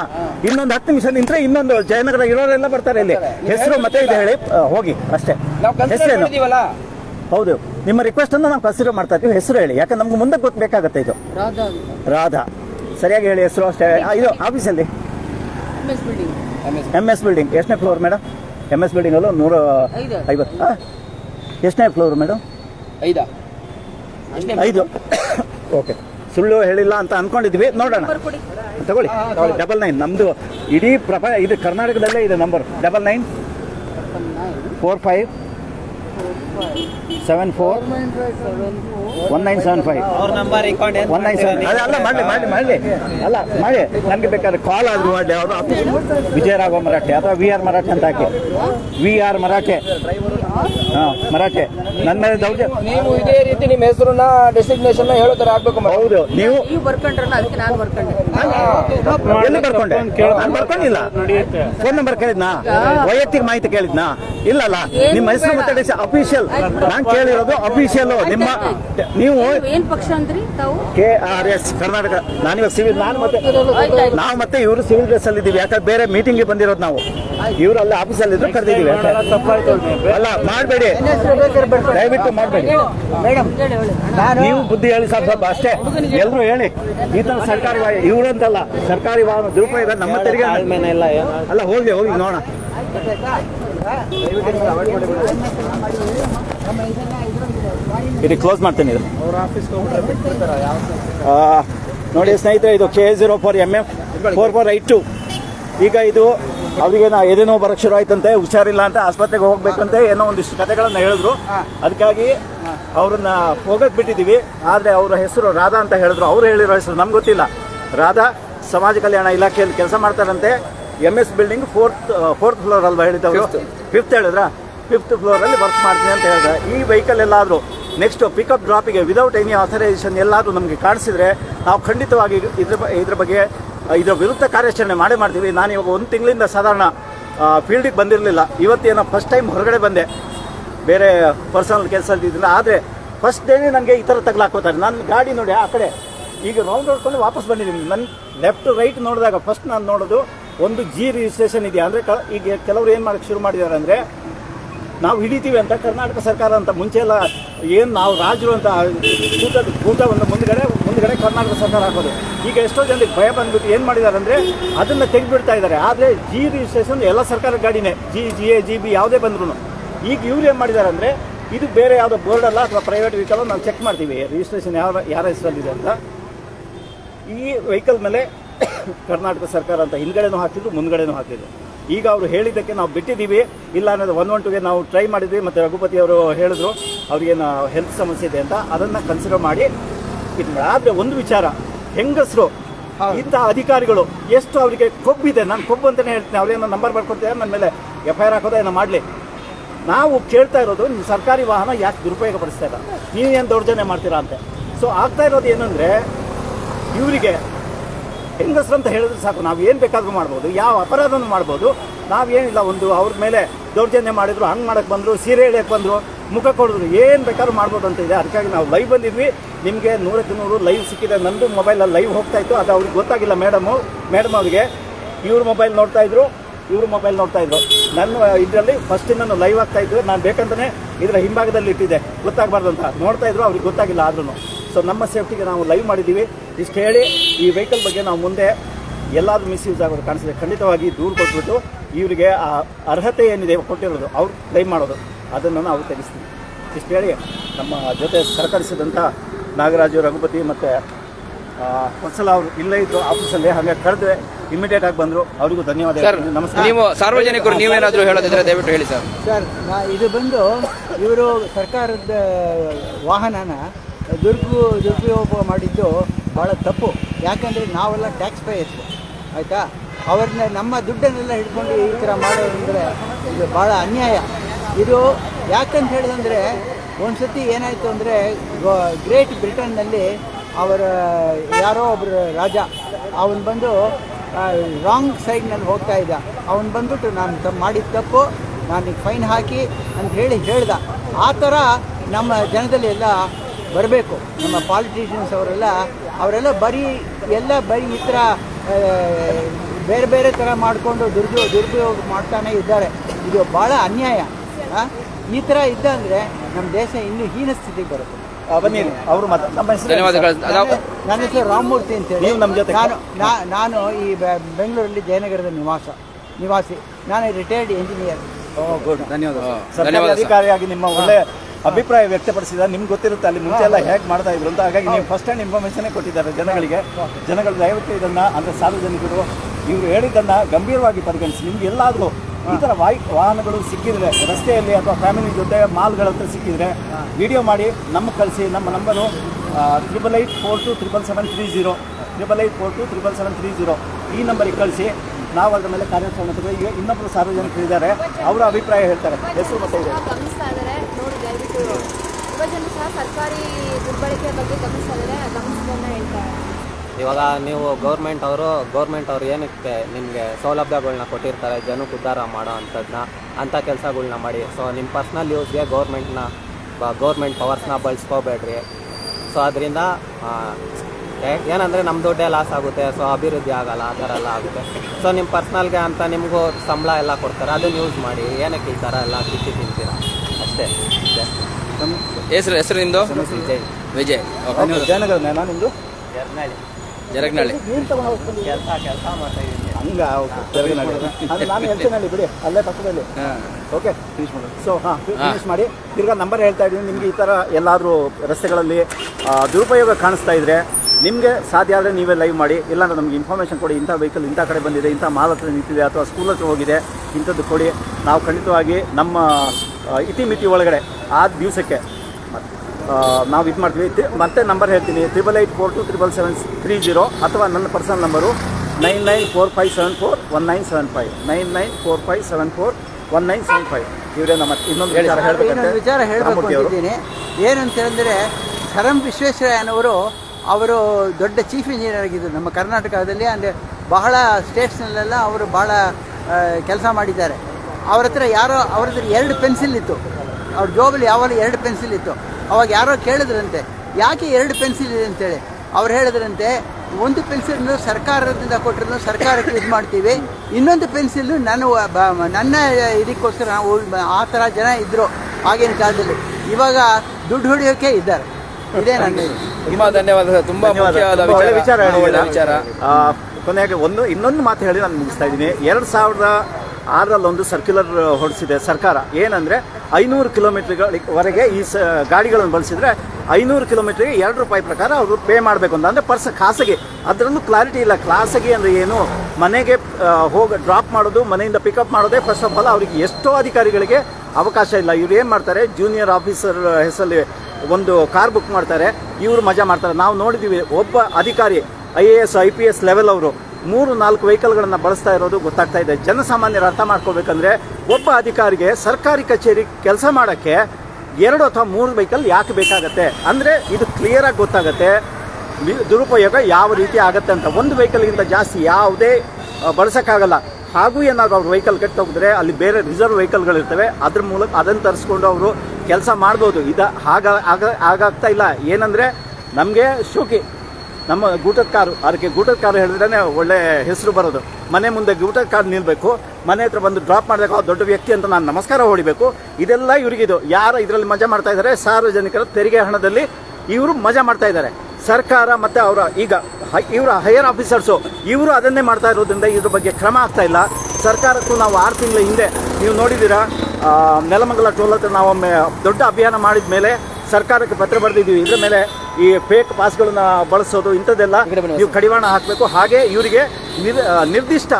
ಇನ್ನೊಂದು ಹತ್ತು ನಿಮಿಷ ನಿಂತ್ರೆ ಇನ್ನೊಂದು ಜಯನಗರ ಇರೋರೆಲ್ಲ ಬರ್ತಾರೆ ಇಲ್ಲಿ. ಹೆಸರು ಮತ್ತೆ ಇದು ಹೇಳಿ ಹೋಗಿ ಅಷ್ಟೇ. ಹೆಸರೇನು? ಹೌದು. ನಿಮ್ಮ ರಿಕ್ವೆಸ್ಟ್ ಅನ್ನು ನಾವು ಕನ್ಸಿಡರ್ ಮಾಡ್ತಾ ಇದ್ದೀವಿ ಹೆಸರು ಹೇಳಿ. ಯಾಕಂದ್ರೆ ನಮ್ಗೆ ಮುಂದೆ ಗೊತ್ತಾಗತ್ತೆ ಇದು. ರಾಧಾ ರಾಧಾ. ಸರಿಯಾಗಿ ಹೇಳಿ ಹೆಸರು ಅಷ್ಟೇ. ಆ, ಇದು ಆಫೀಸಲ್ಲಿ M S building M S building ಎಷ್ಟನೇ floor madam M S building ಅಲ್ಲೂ ನೂರ ಐದು. ಐವತ್ತು. ಆ? ಎಷ್ಟನೇ ಫ್ಲೋರ್ ಮೇಡಮ್ ಐದಾ. ಐದು. ಓಕೆ ಸುಳ್ಳು ಹೇಳಿಲ್ಲ ಅಂತ ಅನ್ಕೊಂಡಿದ್ವಿ. ನೋಡೋಣ. ನಂಬರ್ ಕೊಡಿ. ತಗೊಳ್ಳಿ. ಡಬಲ್ ನೈನ್ ನಮ್ದು ಇಡೀ ಪ್ರಪ ಇದು ಕರ್ನಾಟಕದಲ್ಲೇ ಇದೆ number double nine four five seven four one nine seven five one nine seven ಅಲ್ಲ ಅಲ್ಲ ಮಾಡಲಿ ಮಾಡಲಿ ಮಾಡಲಿ. ಅಲ್ಲ ಮಾಡಿ ನನಗೆ ಬೇಕಾದ್ರೆ ಕಾಲ್ ಆದ್ರೂ ಮಾಡಲಿ. ಅವರು ವಿಜಯ ವಿಜಯರಾಘವ ಮರಾಠೆ ಅಥವಾ ವಿ ಆರ್ ಮರಾಠೆ ಅಂತ ಹಾಕಿ. V R Marathe. ಮರಾಠೆ. ನನ್ನ ಮೇಲೆ ದೌರ್ಜ ನೀವು ಇದೇ ರೀತಿ ನಿಮ್ಮ ಹೆಸರನ್ನ ಡೆಸಿಗ್ನೇಷನ್ ಹೇಳೋ ತರ ಆಗ್ಬೇಕು ಹೌದು. ನೀವು ನೀವು ಬರ್ಕೊಂಡ್ರಲ್ಲ ಅದಕ್ಕೆ ನಾನು ಬರ್ಕೊಂಡೆ. ಎಲ್ಲಿ ಬರ್ಕೊಂಡೆ? ನಾನು ಬರ್ಕೊಂಡಿಲ್ಲ. Phone number ಕೇಳಿದ್ನಾ? ವೈಯಕ್ತಿಕ ಮಾಹಿತಿ ಕೇಳಿದ್ನಾ? ಇಲ್ಲಲ್ಲ. ನಿಮ್ಮ ಹೆಸರು ಮತ್ತೆ ಅಫಿಷಿಯಲ್ ನಾನು ಕೇಳಿರೋದು ಅಫಿಷಿಯಲ್ ನಿಮ್ಮ ನೀವು ಏನ್ ಪಕ್ಷ ಅಂದ್ರಿ ತಾವು? K R S Karnataka. ನಾನಿವಾಗ ಸಿವಿಲ್ ನಾನು ಮತ್ತೆ. ನಾವು ಮತ್ತೆ ಇವರು ಸಿವಿಲ್ ಡ್ರೆಸ್ ಅಲ್ಲಿ ಇದ್ದೀವಿ ಯಾಕಂದ್ರೆ ಬೇರೆ ಮೀಟಿಂಗ್ ಬಂದಿರೋದು ನಾವು. ಇವರು ಅಲ್ಲಿ ಆಫೀಸಲ್ಲಿ ಇದ್ರು ಕರೆದಿದ್ದೀವಿ. ಅಲ್ಲ ಮಾಡಬೇಡಿ. ದಯವಿಟ್ಟು ಮಾಡಬೇಡಿ. ಮೇಡಮ್ ಹೇಳಿ ಹೇಳಿ ನಾನು ನೀವು ಬುದ್ಧಿ ಹೇಳಿ ಸರ್ ಸ್ವಲ್ಪ ಅಷ್ಟೇ. ಎಲ್ಲರೂ ಹೇಳಿ. ಈ ತರ ಸರ್ಕಾರಿ ವಾಹನ ಇವರಂತಲ್ಲ ಸರ್ಕಾರಿ ವಾಹನ ದುರುಪಯೋಗ ನಮ್ಮ ತೆರಿಗೆ ಅಲ್ಲ. ಹೋಗಿ ಹೋಗಿ ನೋಡೋಣ. ಇದು ಕ್ಲೋಸ್ ಮಾಡ್ತೀನಿ ಇದು. ನೋಡಿ ಸ್ನೇಹಿತರೆ ಇದು K zero four M F four four eight two ಈಗ ಇದು ಅವರಿಗೆ ನಾ ಏನೇನೋ ಬರಕ್ಕೆ ಶುರು ಆಯ್ತಂತೆ ಹುಷಾರಿಲ್ಲ ಅಂತ ಆಸ್ಪತ್ರೆಗೆ ಹೋಗ್ಬೇಕಂತೆ ಏನೋ ಒಂದಿಷ್ಟು ಕಥೆಗಳನ್ನು ಹೇಳಿದ್ರು. ಅದಕ್ಕಾಗಿ ಅವ್ರನ್ನ ಹೋಗಕ್ ಬಿಟ್ಟಿದ್ದೀವಿ ಆದರೆ ಅವರ ಹೆಸರು ರಾಧಾ ಅಂತ ಹೇಳಿದ್ರು. ಅವ್ರು ಹೇಳಿರೋ ಹೆಸರು ನಮ್ಗೆ ಗೊತ್ತಿಲ್ಲ. ರಾಧಾ ಸಮಾಜ ಕಲ್ಯಾಣ ಇಲಾಖೆಯಲ್ಲಿ ಕೆಲಸ ಮಾಡ್ತಾರಂತೆ. M S building fourth fourth floor ಅಲ್ವಾ ಹೇಳಿದ್ದವರು ಫಿಫ್ತ್ ಹೇಳಿದ್ರಾ? ಫಿಫ್ತ್ ಫ್ಲೋರಲ್ಲಿ ವರ್ಕ್ ಮಾಡ್ತೀನಿ ಅಂತ ಹೇಳಿದ್ರೆ ಈ ವೆಹಿಕಲ್ ಎಲ್ಲಾದರೂ ನೆಕ್ಸ್ಟ್ ಪಿಕಪ್ ಡ್ರಾಪಿಗೆ ವಿದೌಟ್ ಎನಿ ಆಥರೈಸೇಷನ್ ಎಲ್ಲಾದರೂ ನಮಗೆ ಕಾಣಿಸಿದ್ರೆ ನಾವು ಖಂಡಿತವಾಗಿ ಇದ್ರ ಇದ್ರ ಬಗ್ಗೆ ಇದರ ವಿರುದ್ಧ ಕಾರ್ಯಾಚರಣೆ ಮಾಡೇ ಮಾಡ್ತೀವಿ. ನಾನು ಇವಾಗ ಒಂದು ತಿಂಗಳಿಂದ ಸಾಧಾರಣ ಫೀಲ್ಡಿಗೆ ಬಂದಿರಲಿಲ್ಲ. ಇವತ್ತೇನೋ ಫಸ್ಟ್ ಟೈಮ್ ಹೊರಗಡೆ ಬಂದೆ. ಬೇರೆ ಪರ್ಸನಲ್ ಕೆಲಸ ಇದ್ದಿಲ್ಲ. ಆದರೆ ಫಸ್ಟ್ ಡೇನೇ ನನಗೆ ಈ ಥರ ತಗ್ಲಾಕೋತಾರೆ ನನ್ನ ಗಾಡಿ ನೋಡಿ, ಆ ಕಡೆ ಈಗ ರೌಂಡ್ ಹೊಡ್ಕೊಂಡು ವಾಪಸ್ ಬಂದಿದ್ದೀನಿ ನನ್ನ ಲೆಫ್ಟ್ ರೈಟ್ ನೋಡಿದಾಗ ಫಸ್ಟ್ ನಾನು ನೋಡೋದು ಒಂದು ಜಿ ರಿಜಿಸ್ಟ್ರೇಷನ್ ಇದೆಯಾ? ಅಂದರೆ ಈಗ ಕೆಲವರು ಏನು ಮಾಡೋಕ್ಕೆ ಶುರು ಮಾಡಿದ್ದಾರೆ ಅಂದರೆ ನಾವು ಹಿಡಿತೀವಿ ಅಂತ ಕರ್ನಾಟಕ ಸರ್ಕಾರ ಅಂತ ಮುಂಚೆ ಎಲ್ಲ ಏನು ನಾವು ರಾಜರು ಅಂತ ಕೂಟದ ಕೂಟವನ್ನು ಮುಂದ್ಗಡೆ ಮುಂದ್ಗಡೆ ಕರ್ನಾಟಕ ಸರ್ಕಾರ ಹಾಕೋದು. ಈಗ ಎಷ್ಟೋ ಜನಕ್ಕೆ ಭಯ ಬಂದ್ಬಿಟ್ಟು ಏನು ಮಾಡಿದ್ದಾರೆ ಅಂದರೆ ಅದನ್ನು ತೆಗೆದುಬಿಡ್ತಾ ಇದ್ದಾರೆ. ಆದರೆ ಜಿ ರಿಜಿಸ್ಟ್ರೇಷನ್ ಎಲ್ಲ ಸರ್ಕಾರದ ಗಾಡಿನೇ. G G A, G B ಯಾವುದೇ ಬಂದ್ರು ಈಗ ಇವ್ರು ಏನು ಮಾಡಿದ್ದಾರೆ ಅಂದರೆ ಇದು ಬೇರೆ ಯಾವುದೋ ಬೋರ್ಡ್ ಅಲ್ಲ ಅಥವಾ ಪ್ರೈವೇಟ್ ವೆಹಿಕಲ್ ನಾವು ಚೆಕ್ ಮಾಡ್ತೀವಿ. ರಿಜಿಸ್ಟ್ರೇಷನ್ ಯಾವ ಯಾರ ಹೆಸರಲ್ಲಿದೆ ಅಂತ. ಈ ವೆಹಿಕಲ್ ಮೇಲೆ ಕರ್ನಾಟಕ ಸರ್ಕಾರ ಅಂತ ಹಿಂದ್ಗಡೆನೂ ಹಾಕಿದ್ರು, ಮುಂದ್ಗಡೆನೂ ಹಾಕಿದ್ರು. ಈಗ ಅವರು ಹೇಳಿದ್ದಕ್ಕೆ ನಾವು ಬಿಟ್ಟಿದ್ದೀವಿ. ಇಲ್ಲ ಅನ್ನೋದು ಒನ್ ಒನ್ ಟುಗೆ ನಾವು ಟ್ರೈ ಮಾಡಿದ್ವಿ. ಮತ್ತು ರಘುಪತಿ ಅವರು ಹೇಳಿದ್ರು, ಅವ್ರಿಗೇನು ಹೆಲ್ತ್ ಸಮಸ್ಯೆ ಇದೆ ಅಂತ. ಅದನ್ನು ಕನ್ಸಿಡರ್ ಮಾಡಿ ಇದು ಆದರೆ ಒಂದು ವಿಚಾರ ಹೆಂಗಸರು ಇಂಥ ಅಧಿಕಾರಿಗಳು ಎಷ್ಟು ಅವರಿಗೆ ಕೊಬ್ಬಿದೆ? ನಾನು ಕೊಬ್ಬು ಅಂತಲೇ ಹೇಳ್ತೀನಿ. ಅವ್ರೇನೋ ನಂಬರ್ ಬರ್ಕೊಡ್ತಾರೆ ನನ್ನ ಮೇಲೆ ಎಫ್ ಐ ಆರ್ ಹಾಕೋದೇ ಏನೋ ಮಾಡಲಿ. ನಾವು ಕೇಳ್ತಾ ಇರೋದು ನಿಮ್ಮ ಸರ್ಕಾರಿ ವಾಹನ ಯಾಕೆ ದುರುಪಯೋಗ ಪಡಿಸ್ತಾ ಇಲ್ಲ ನೀವೇನು ದೌರ್ಜನ್ಯ ಮಾಡ್ತೀರಾ ಅಂತ. ಸೊ ಆಗ್ತಾ ಇರೋದು ಏನಂದರೆ ಇವರಿಗೆ ಹೆಂಗಸರು ಅಂತ ಹೇಳಿದ್ರೆ ಸಾಕು. ನಾವು ಏನು ಬೇಕಾದರೂ ಮಾಡ್ಬೋದು. ಯಾವ ಅಪರಾಧನೂ ಮಾಡ್ಬೋದು. ನಾವೇನಿಲ್ಲ ಒಂದು ಅವ್ರ ಮೇಲೆ ದೌರ್ಜನ್ಯ ಮಾಡಿದ್ರು ಹಂಗೆ ಮಾಡೋಕ್ಕೆ ಬಂದರು ಸೀರೆ ಎಳೆಯಕ್ಕೆ ಬಂದರು ಮುಖ ಕೊಡಿದ್ರು ಏನು ಬೇಕಾದ್ರೂ ಮಾಡ್ಬೋದು ಅಂತ ಇದೆ. ಅದಕ್ಕಾಗಿ ನಾವು ಲೈವ್ ಬಂದಿದ್ವಿ. ನಿಮಗೆ ನೂರಕ್ಕೆ ನೂರು ಲೈವ್ ಸಿಕ್ಕಿದೆ. ನಂದು ಮೊಬೈಲಲ್ಲಿ ಲೈವ್ ಹೋಗ್ತಾ ಇತ್ತು. ಅದು ಅವ್ರಿಗೆ ಗೊತ್ತಾಗಿಲ್ಲ ಮೇಡಮು ಮೇಡಮ್ ಅವರಿಗೆ ಇವ್ರ ಮೊಬೈಲ್ ನೋಡ್ತಾ ಇದ್ರು. ಇವ್ರ ಮೊಬೈಲ್ ನೋಡ್ತಾ ಇದ್ರು. ನನ್ನ ಇದರಲ್ಲಿ ನಾನು ಲೈವ್ ಆಗ್ತಾ ಇದ್ದು. ನಾನು ಬೇಕಂತಾನೆ ಇದರ ಹಿಂಭಾಗದಲ್ಲಿ ಇಟ್ಟಿದ್ದೆ. ಗೊತ್ತಾಗಬಾರ್ದು ಅಂತ. ನೋಡ್ತಾ ಇದ್ರು. ಅವ್ರಿಗೆ ಗೊತ್ತಾಗಿಲ್ಲ ಆದ್ರೂ ಸೊ ನಮ್ಮ ಸೇಫ್ಟಿಗೆ ನಾವು ಲೈವ್ ಮಾಡಿದ್ದೀವಿ. ಇಷ್ಟು ಹೇಳಿ ಈ ವೆಹಿಕಲ್ ಬಗ್ಗೆ ನಾವು ಮುಂದೆ ಎಲ್ಲಾದ್ರೂ ಮಿಸ್ಯೂಸ್ ಆಗೋದು ಕಾಣಿಸಿದೆ ಖಂಡಿತವಾಗಿ ದೂರು ಕೊಟ್ಬಿಟ್ಟು ಇವರಿಗೆ ಆ ಅರ್ಹತೆ ಏನಿದೆ ಕೊಟ್ಟಿರೋದು. ಅವ್ರು ಕ್ಲೈಮ್ ಮಾಡೋದು. ಅದನ್ನು ನಾವು ತೆಗೆಸ್ತೀವಿ. ಇಷ್ಟು ಹೇಳಿ ನಮ್ಮ ಜೊತೆ ಸಹಕರಿಸಿದಂಥ ನಾಗರಾಜು ರಘುಪತಿ ಮತ್ತು ಒಂದ್ಸಲ ಅವರು ಇಲ್ಲೇ ಇದ್ದು ಆಫೀಸಲ್ಲಿ ಹಾಗೆ ಕರೆದ್ರೆ ಇಮಿಡಿಯೇಟ್ ಆಗಿ ಬಂದರು. ಅವರಿಗೂ ಧನ್ಯವಾದ. ನಮಸ್ಕಾರ. ನೀವು ಸಾರ್ವಜನಿಕರು ನೀವೇನಾದರೂ ಹೇಳೋದಿದ್ರೆ ದಯವಿಟ್ಟು ಹೇಳಿ ಸರ್. ಸರ್ ನಾ- ಇದು ಬಂದು ಇವರು ಸರ್ಕಾರದ ವಾಹನನ ದುರ್ಗು ದುರುಪಯೋಗ ಮಾಡಿದ್ದು ಭಾಳ ತಪ್ಪು. ಯಾಕಂದರೆ ನಾವೆಲ್ಲ ಟ್ಯಾಕ್ಸ್ ಪೇಯರ್ಸ್ ಆಯಿತಾ? ಅವ್ರನ್ನ ನಮ್ಮ ದುಡ್ಡನ್ನೆಲ್ಲ ಹಿಡ್ಕೊಂಡು ಈ ಥರ ಮಾಡೋದಂದರೆ ಇದು ಭಾಳ ಅನ್ಯಾಯ. ಇದು ಯಾಕಂತ ಹೇಳಿದಂದರೆ ಒಂದು ಸತಿ ಏನಾಯಿತು ಅಂದರೆ ಗ್ರೇಟ್ ಬ್ರಿಟನ್ನಲ್ಲಿ ಅವರ, ಯಾರೋ ಒಬ್ಬರು ರಾಜ, ಅವನು ಬಂದು ರಾಂಗ್ ಸೈಡ್ನಲ್ಲಿ ಹೋಗ್ತಾ ಇದ್ದ. ಅವನು ಬಂದುಬಿಟ್ಟು, ನಾನು ತ, ಮಾಡಿದ ತಪ್ಪು, ನಾನು ಫೈನ್ ಹಾಕಿ ಅಂತ ಹೇಳಿ ಹೇಳ್ದ. ಆ ಥರ ನಮ್ಮ ಜನದಲ್ಲಿ ಎಲ್ಲ ಬರಬೇಕು. ನಮ್ಮ ಪಾಲಿಟಿಷಿಯನ್ಸ್ ಅವರೆಲ್ಲ ಅವರೆಲ್ಲ ಬರೀ, ಎಲ್ಲ ಬರೀ ಈ ಥರ ಬೇರೆ ಬೇರೆ ಥರ ಮಾಡಿಕೊಂಡು ದುರ್ದು ದುರುಪಯೋಗ ಮಾಡ್ತಾನೆ ಇದ್ದಾರೆ. ಇದು ಭಾಳ ಅನ್ಯಾಯ? ಈ ತರ ಇದ್ದ ಅಂದ್ರೆ ನಮ್ಮ ದೇಶ ಇನ್ನೂ ಹೀನ ಸ್ಥಿತಿಗೆ ಬರುತ್ತೆ. ಬನ್ನಿ ಅವರು ಮತ್ತೆ ನಮ್ಮ? ಧನ್ಯವಾದಗಳು. ನನ್ನ ಹೆಸರು ರಾಮಮೂರ್ತಿ ಅಂತೇಳಿ ನೀವು ನಮ್ಮ ಜೊತೆ- ನಾನು ನಾ- ನಾನು ಈ ಬೆ- ಬೆಂಗಳೂರಲ್ಲಿ ಜಯನಗರದ ನಿವಾಸ ನಿವಾಸಿ. ನಾನು ರಿಟೈರ್ಡ್ ಇಂಜಿನಿಯರ್ ಓ, ಗುಡ್. ಧನ್ಯವಾದ. ಅಧಿಕಾರಿಯಾಗಿ ನಿಮ್ಮ ಒಳ್ಳೆ ಅಭಿಪ್ರಾಯ ವ್ಯಕ್ತಪಡಿಸಿದ. ನಿಮ್ಗೆ ಗೊತ್ತಿರುತ್ತೆ ಅಲ್ಲಿ ಮುಂಚೆ ಎಲ್ಲ ಹೇಗೆ ಮಾಡ್ತಾ ಇದ್ರು ಅಂತ. ಹಾಗಾಗಿ ನೀವು ಫಸ್ಟ್ ಹ್ಯಾಂಡ್ ಇನ್ಫಾರ್ಮೇಷನ್ ಕೊಟ್ಟಿದ್ದಾರೆ ಜನಗಳಿಗೆ. ಜನಗಳು ದಯವಿಟ್ಟು ಇದನ್ನ ಅಂದ್ರೆ ಸಾರ್ವಜನಿಕರು ಇವರು ಹೇಳಿದ್ದನ್ನ ಗಂಭೀರವಾಗಿ ಪರಿಗಣಿಸಿ. ನಿಮ್ಗೆ ಎಲ್ಲಾದರೂ ಈ ವಾಯ್, ವಾಹನಗಳು ಸಿಕ್ಕಿದ್ರೆ, ರಸ್ತೆಯಲ್ಲಿ ಅಥವಾ ಫ್ಯಾಮಿಲಿ ಜೊತೆ ಮಾಲ್ಗಳ ಹತ್ರ ಸಿಕ್ಕಿದ್ರೆ ವಿಡಿಯೋ ಮಾಡಿ, ನಮ್ಮ ಕಳಿಸಿ, ನಮ್ಮ number triple eight four two triple seven three zero triple eight four two triple seven three zero ಈ ನಂಬರಿಗೆ ಕಳಿಸಿ. ನಾವು ಅದರ ಮೇಲೆ ಕಾರ್ಯಾಚರಣೆ ಈಗ ಇನ್ನೊಬ್ಬರು ಸಾರ್ವಜನಿಕರು ಇದ್ದಾರೆ. ಅವರ ಅಭಿಪ್ರಾಯ ಹೇಳ್ತಾರೆ. ಹೆಸರು ಮತ್ತೆ ಸರ್ಕಾರಿ ದುರ್ಬಳಕೆ ಬಗ್ಗೆ ಹೇಳ್ತಾರೆ ಇವಾಗ ನೀವು ಗೌರ್ಮೆಂಟ್ ಅವರು ಗೌರ್ಮೆಂಟ್ ಅವ್ರು ಏನಕ್ಕೆ ನಿಮಗೆ ಸೌಲಭ್ಯಗಳನ್ನ ಕೊಟ್ಟಿರ್ತಾರೆ ಜನಕ್ಕೆ ಉದ್ಧಾರ ಮಾಡೋ ಅಂಥದ್ದನ್ನ ಅಂಥ ಕೆಲಸಗಳ್ನ ಮಾಡಿ. ಸೊ ನಿಮ್ಮ ಪರ್ಸ್ನಲ್ ಯೂಸ್ಗೆ ಗೌರ್ಮೆಂಟ್ನ ಗೌರ್ಮೆಂಟ್ ಪವರ್ಸ್ನ ಬಳಸ್ಕೋಬೇಡ್ರಿ. ಸೊ ಅದರಿಂದ ಏನಂದರೆ ನಮ್ಮ ದುಡ್ಡೇ ಲಾಸ್ ಆಗುತ್ತೆ ಸೊ ಅಭಿವೃದ್ಧಿ ಆಗಲ್ಲ ಆ ಥರ ಎಲ್ಲ ಆಗುತ್ತೆ. ಸೊ ನಿಮ್ಮ ಪರ್ಸ್ನಲ್ಗೆ ಅಂತ ನಿಮಗೂ ಸಂಬಳ ಎಲ್ಲ ಕೊಡ್ತಾರೆ ಅದನ್ನು ಯೂಸ್ ಮಾಡಿ. ಏನಕ್ಕೆ ಈ ಥರ ಎಲ್ಲ ಕಿಚ್ಚಿ ತಿಂತೀರಾ? ಅಷ್ಟೇ. ಹೆಸರು ಹೆಸರು ನಿಮ್ಮದು ವಿಜಯ್. ವಿಜಯ್. ಜಯನಗರ ನಿಮ್ಮದು ಜರಗ್ನಳ್ಳಿ. ಕೆಲಸ ಕೆಲಸ ಮಾಡ್ತಾ ಇದ್ದೀನಿ ಹಂಗ ಜರಗನಹಳ್ಳಿ ಅಂದ್ರೆ ನಾನು ಹೇಳ್ತೇನೆ ಬಿಡಿ ಅಲ್ಲೇ ಪಕ್ಕದಲ್ಲಿ ಓಕೆ ಫಿನಿಶ್ ಮಾಡಿ ಸೊ ಹಾಂ ಫಿನಿಶ್ ಮಾಡಿ ತಿರ್ಗಾ ನಂಬರ್ ಹೇಳ್ತಾ ಇದ್ದೀನಿ. ನಿಮಗೆ ಈ ಥರ ಎಲ್ಲಾದರೂ ರಸ್ತೆಗಳಲ್ಲಿ ದುರುಪಯೋಗ ಕಾಣಿಸ್ತಾ ಇದ್ರೆ ನಿಮಗೆ ಸಾಧ್ಯ ಆದರೆ ನೀವೇ ಲೈವ್ ಮಾಡಿ. ಇಲ್ಲಾಂದ್ರೆ ನಮಗೆ ಇನ್ಫಾರ್ಮೇಷನ್ ಕೊಡಿ. ಇಂಥ ವೆಹಿಕಲ್ ಇಂಥ ಕಡೆ ಬಂದಿದೆ ಇಂಥ ಮಾಲ್ ಹತ್ರ ನಿಂತಿದೆ ಅಥವಾ ಸ್ಕೂಲ್ ಹತ್ರ ಹೋಗಿದೆ ಇಂಥದ್ದು ಕೊಡಿ. ನಾವು ಖಂಡಿತವಾಗಿ ನಮ್ಮ ಇತಿಮಿತಿ ಒಳಗಡೆ ಆ ದಿವಸಕ್ಕೆ ನಾವು ಇದು ಮಾಡ್ತೀವಿ. ಮತ್ತೆ ನಂಬರ್ ಹೇಳ್ತೀನಿ. Triple eight four two triple seven three zero ಅಥವಾ ನನ್ನ personal number nine nine four five seven four one nine seven five nine nine four five seven four one nine seven five ಇವರೇ ನಮ್ಮ ಇನ್ನೊಂದು ವಿಚಾರ ಹೇಳಬೇಕು ವಿಚಾರ ಹೇಳಬೇಕು ಅಂತಿದ್ದೀನಿ. ಏನಂತ ಹೇಳಿದ್ರೆ ಸರಂ ಎಂ ವಿಶ್ವೇಶ್ವರಯ್ಯನವರು ಅವರು ದೊಡ್ಡ ಚೀಫ್ ಇಂಜಿನಿಯರ್ ಆಗಿದ್ದರು ನಮ್ಮ ಕರ್ನಾಟಕದಲ್ಲಿ ಅಂದರೆ ಬಹಳ ಸ್ಟೇಟ್ಸ್ನಲ್ಲೆಲ್ಲ ಅವರು ಭಾಳ ಕೆಲಸ ಮಾಡಿದ್ದಾರೆ. ಅವ್ರ ಹತ್ರ ಯಾರೋ ಅವ್ರ ಹತ್ರ ಎರಡು ಪೆನ್ಸಿಲ್ ಇತ್ತು. ಅವ್ರ ಜೋಬಲ್ಲಿ ಯಾವಾಗಲೂ ಎರಡು ಪೆನ್ಸಿಲ್ ಇತ್ತು. ಅವಾಗ ಯಾರೋ ಕೇಳಿದ್ರಂತೆ ಯಾಕೆ ಎರಡು ಪೆನ್ಸಿಲ್ ಇದೆ? ಅಂತೇಳಿ. ಅವ್ರು ಹೇಳಿದ್ರಂತೆ ಒಂದು ಪೆನ್ಸಿಲ್ನು ಸರ್ಕಾರದಿಂದ ಕೊಟ್ಟರು ಸರ್ಕಾರಕ್ಕೆ ಇದು ಮಾಡ್ತೀವಿ. ಇನ್ನೊಂದು ಪೆನ್ಸಿಲ್ಲು ನನ್ನ ವ- ಬ- ನನ್ನ ಇದಕ್ಕೋಸ್ಕರ ನಾವು ಆ ಥರ ಜನ ಇದ್ದರು ಆಗಿನ ಕಾಲದಲ್ಲಿ. ಇವಾಗ ದುಡ್ಡು ಹೊಡೆಯೋಕೆ ಇದ್ದಾರೆ. ಇದೇ ನನ್ನ ತುಂಬ ಧನ್ಯವಾದ ಸರ್. ತುಂಬಾ ಮುಖ್ಯವಾದ ಒಳ್ಳೆ ವಿಚಾರ ವಿಚಾರ. ಕೊನೆಗೆ ಒಂದು ಇನ್ನೊಂದು ಮಾತು ಹೇಳಿ ನಾನು ಮುಗಿಸ್ತಾ ಇದ್ದೀನಿ. ಎರಡು ಸಾವಿರದ ಆರರಲ್ಲಿ ಒಂದು ಸರ್ಕ್ಯುಲರ್ ಹೊರಡಿಸಿದೆ ಸರ್ಕಾರ. ಏನಂದರೆ ಐನೂರು ಕಿಲೋಮೀಟ್ರ್ಗಳವರೆಗೆ ಈ ಸ, ಗಾಡಿಗಳನ್ನು ಬಳಸಿದರೆ ಐನೂರು ಕಿಲೋಮೀಟ್ರಿಗೆ ಎರಡು ರೂಪಾಯಿ ಪ್ರಕಾರ ಅವರು ಪೇ ಮಾಡಬೇಕು ಅಂತ. ಅಂದರೆ ಪರ್ಸ ಖಾಸಗಿ. ಅದರಲ್ಲೂ ಕ್ಲಾರಿಟಿ ಇಲ್ಲ. ಖಾಸಗಿ ಅಂದರೆ ಏನು? ಮನೆಗೆ ಹೋಗಿ ಡ್ರಾಪ್ ಮಾಡೋದು, ಮನೆಯಿಂದ ಪಿಕಪ್ ಮಾಡೋದೇ ಫಸ್ಟ್ ಆಫ್ ಆಲ್ ಅವರಿಗೆ ಎಷ್ಟೋ ಅಧಿಕಾರಿಗಳಿಗೆ ಅವಕಾಶ ಇಲ್ಲ. ಇವ್ರು ಏನು ಮಾಡ್ತಾರೆ? ಜೂನಿಯರ್ ಆಫೀಸರ್ ಹೆಸರಲ್ಲಿ ಒಂದು ಕಾರ್ ಬುಕ್ ಮಾಡ್ತಾರೆ. ಇವರು ಮಜಾ ಮಾಡ್ತಾರೆ. ನಾವು ನೋಡಿದ್ದೀವಿ ಒಬ್ಬ ಅಧಿಕಾರಿ, I A S, I P S level ಅವರು ಮೂರು ನಾಲ್ಕು ವೆಹಿಕಲ್ಗಳನ್ನು ಬಳಸ್ತಾ ಇರೋದು ಗೊತ್ತಾಗ್ತಾ ಇದೆ. ಜನಸಾಮಾನ್ಯರು ಅರ್ಥ ಮಾಡ್ಕೋಬೇಕಂದ್ರೆ ಒಬ್ಬ ಅಧಿಕಾರಿಗೆ ಸರ್ಕಾರಿ ಕಚೇರಿ ಕೆಲಸ ಮಾಡೋಕ್ಕೆ ಎರಡು ಅಥವಾ ಮೂರು ವೆಹಿಕಲ್ ಯಾಕೆ ಬೇಕಾಗತ್ತೆ? ಅಂದರೆ ಇದು ಕ್ಲಿಯರಾಗಿ ಗೊತ್ತಾಗುತ್ತೆ. ದುರುಪಯೋಗ ಯಾವ ರೀತಿ ಆಗುತ್ತೆ ಅಂತ. ಒಂದು ವೆಹಿಕಲ್ಗಿಂತ ಜಾಸ್ತಿ ಯಾವುದೇ ಬಳಸೋಕ್ಕಾಗಲ್ಲ. ಹಾಗೂ ಏನಾದ್ರು ಅವ್ರ ವೆಹಿಕಲ್ ಹೋಗಿದ್ರೆ ಅಲ್ಲಿ ಬೇರೆ ರಿಸರ್ವ್ ವೆಹಿಕಲ್ಗಳಿರ್ತವೆ. ಅದ್ರ ಮೂಲಕ ಅದನ್ನು ತರಿಸ್ಕೊಂಡು ಅವರು ಕೆಲಸ ಮಾಡ್ಬೋದು. ಇದು ಹಾಗ, ಆಗ, ಆಗಾಗ್ತಾ ಇಲ್ಲ. ಏನಂದರೆ ನಮಗೆ ಶೋಕಿ ನಮ್ಮ ಗೂಟದ ಕಾರು, ಅದಕ್ಕೆ ಗೂಟದ ಕಾರು ಹೇಳಿದ್ರೆ ಒಳ್ಳೆ ಹೆಸರು ಬರೋದು. ಮನೆ ಮುಂದೆ ಗೂಟದ ಕಾರ್ ನಿಲ್ಲಬೇಕು ಮನೆ ಹತ್ರ ಬಂದು ಡ್ರಾಪ್ ಮಾಡಬೇಕು ದೊಡ್ಡ ವ್ಯಕ್ತಿ ಅಂತ ನಾನು ನಮಸ್ಕಾರ ಹೊಡಿಬೇಕು. ಇದೆಲ್ಲ ಇವರಿಗಿದು ಯಾರು ಇದರಲ್ಲಿ ಮಜಾ ಮಾಡ್ತಾ ಇದ್ದಾರೆ ಸಾರ್ವಜನಿಕರ ತೆರಿಗೆ ಹಣದಲ್ಲಿ ಇವರು ಮಜಾ ಮಾಡ್ತಾ ಇದ್ದಾರೆ ಸರ್ಕಾರ ಮತ್ತು ಅವರ ಈಗ ಇವರ ಹೈಯರ್ ಆಫೀಸರ್ಸು ಇವರು ಅದನ್ನೇ ಮಾಡ್ತಾ ಇರೋದ್ರಿಂದ ಇದ್ರ ಬಗ್ಗೆ ಕ್ರಮ ಆಗ್ತಾ ಇಲ್ಲ. ಸರ್ಕಾರಕ್ಕೂ ನಾವು ಆರು ತಿಂಗಳ ಹಿಂದೆ, ನೀವು ನೋಡಿದ್ದೀರಾ ನೆಲಮಂಗಲ ಟೋಲ್ ಹತ್ರ ನಾವೊಮ್ಮೆ ದೊಡ್ಡ ಅಭಿಯಾನ ಮಾಡಿದ ಮೇಲೆ ಸರ್ಕಾರಕ್ಕೆ ಪತ್ರ ಬರೆದಿದ್ದೀವಿ. ಇದ್ರ ಮೇಲೆ ಈ ಫೇಕ್ ಪಾಸ್ಗಳನ್ನ ಬಳಸೋದು ಇಂಥದ್ದೆಲ್ಲ ನೀವು ಕಡಿವಾಣ ಹಾಕಬೇಕು. ಹಾಗೆ ಇವರಿಗೆ ನಿರ್- ನಿರ್ದಿಷ್ಟ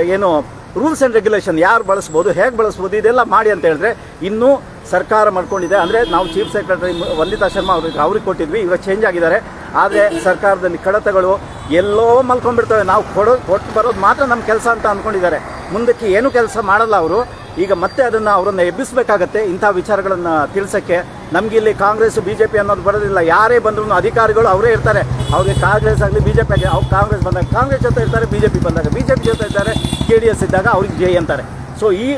ಏನು ರೂಲ್ಸ್ ಆ್ಯಂಡ್ ರೆಗ್ಯುಲೇಷನ್ ಯಾರು ಬಳಸ್ಬೋದು ಹೇಗೆ ಬಳಸ್ಬೋದು ಇದೆಲ್ಲ ಮಾಡಿ ಅಂತ ಹೇಳಿದ್ರೆ ಇನ್ನೂ ಸರ್ಕಾರ ಮಾಡ್ಕೊಂಡಿದೆ. ಅಂದರೆ ನಾವು ಚೀಫ್ ಸೆಕ್ರೆಟರಿ ವಂದಿತಾ ಶರ್ಮಾ ಅವ್ರಿಗೆ ಅವ್ರಿಗೆ ಕೊಟ್ಟಿದ್ವಿ ಇವಾಗ ಚೇಂಜ್ ಆಗಿದ್ದಾರೆ. ಆದರೆ ಸರ್ಕಾರದಲ್ಲಿ ಕಡತಗಳು ಎಲ್ಲೋ ಮಲ್ಕೊಂಡ್ಬಿಡ್ತವೆ. ನಾವು ಕೊಡೋ ಕೊಟ್ಟು ಬರೋದು ಮಾತ್ರ ನಮ್ಮ ಕೆಲಸ ಅಂತ ಅಂದ್ಕೊಂಡಿದ್ದಾರೆ ಮುಂದಕ್ಕೆ ಏನು ಕೆಲಸ ಮಾಡಲ್ಲ ಅವರು. ಈಗ ಮತ್ತೆ ಅದನ್ನು ಅವರನ್ನು ಎಬ್ಬಿಸಬೇಕಾಗತ್ತೆ. ಇಂಥ ವಿಚಾರಗಳನ್ನು ತಿಳಿಸಕ್ಕೆ ನಮ್ಗೆ ಇಲ್ಲಿ ಕಾಂಗ್ರೆಸ್ ಬಿ ಜೆ ಪಿ ಅನ್ನೋದು ಬರೋದಿಲ್ಲ. ಯಾರೇ ಬಂದ್ರು ಅಧಿಕಾರಿಗಳು ಅವರೇ ಇರ್ತಾರೆ. ಅವ್ರಿಗೆ ಕಾಂಗ್ರೆಸ್ ಆಗಲಿ ಬಿ ಜೆ ಆಗಲಿ, ಅವ್ರು ಕಾಂಗ್ರೆಸ್ ಬಂದಾಗ ಕಾಂಗ್ರೆಸ್ ಜೊತೆ ಇರ್ತಾರೆ ಬಿ ಜೆ ಪಿ ಬಂದಾಗ ಬಿ ಜೆ ಪಿ ಜೊತೆ ಇರ್ತಾರೆ ಕೆ ಡಿ ಎಸ್ ಇದ್ದಾಗ ಅವ್ರಿಗೆ ಜೈ ಅಂತಾರೆ. ಸೊ ಈ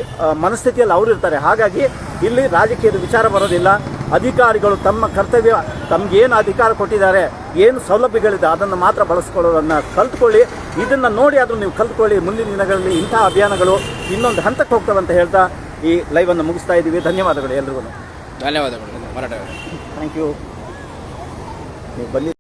ಮನಸ್ಥಿತಿಯಲ್ಲಿ ಅವರು ಇರ್ತಾರೆ. ಹಾಗಾಗಿ ಇಲ್ಲಿ ರಾಜಕೀಯದ ವಿಚಾರ ಬರೋದಿಲ್ಲ. ಅಧಿಕಾರಿಗಳು ತಮ್ಮ ಕರ್ತವ್ಯ ತಮಗೇನು ಅಧಿಕಾರ ಕೊಟ್ಟಿದ್ದಾರೆ ಏನು ಸೌಲಭ್ಯಗಳಿದೆ ಅದನ್ನು ಮಾತ್ರ ಬಳಸ್ಕೊಳ್ಳೋದನ್ನು ಕಲ್ತ್ಕೊಳ್ಳಿ. ಇದನ್ನು ನೋಡಿ ಅದನ್ನು ನೀವು ಕಲ್ತ್ಕೊಳ್ಳಿ. ಮುಂದಿನ ದಿನಗಳಲ್ಲಿ ಇಂಥ ಅಭಿಯಾನಗಳು ಇನ್ನೊಂದು ಹಂತಕ್ಕೆ ಹೋಗ್ತವೆ ಅಂತ ಹೇಳ್ತಾ ಈ ಲೈವನ್ನು ಮುಗಿಸ್ತಾ ಇದ್ದೀವಿ. ಧನ್ಯವಾದಗಳು ಎಲ್ರಿಗೂ. ಧನ್ಯವಾದಗಳು. ಮರಾಠ ಥ್ಯಾಂಕ್ ಯು ನೀವು ಬನ್ನಿ.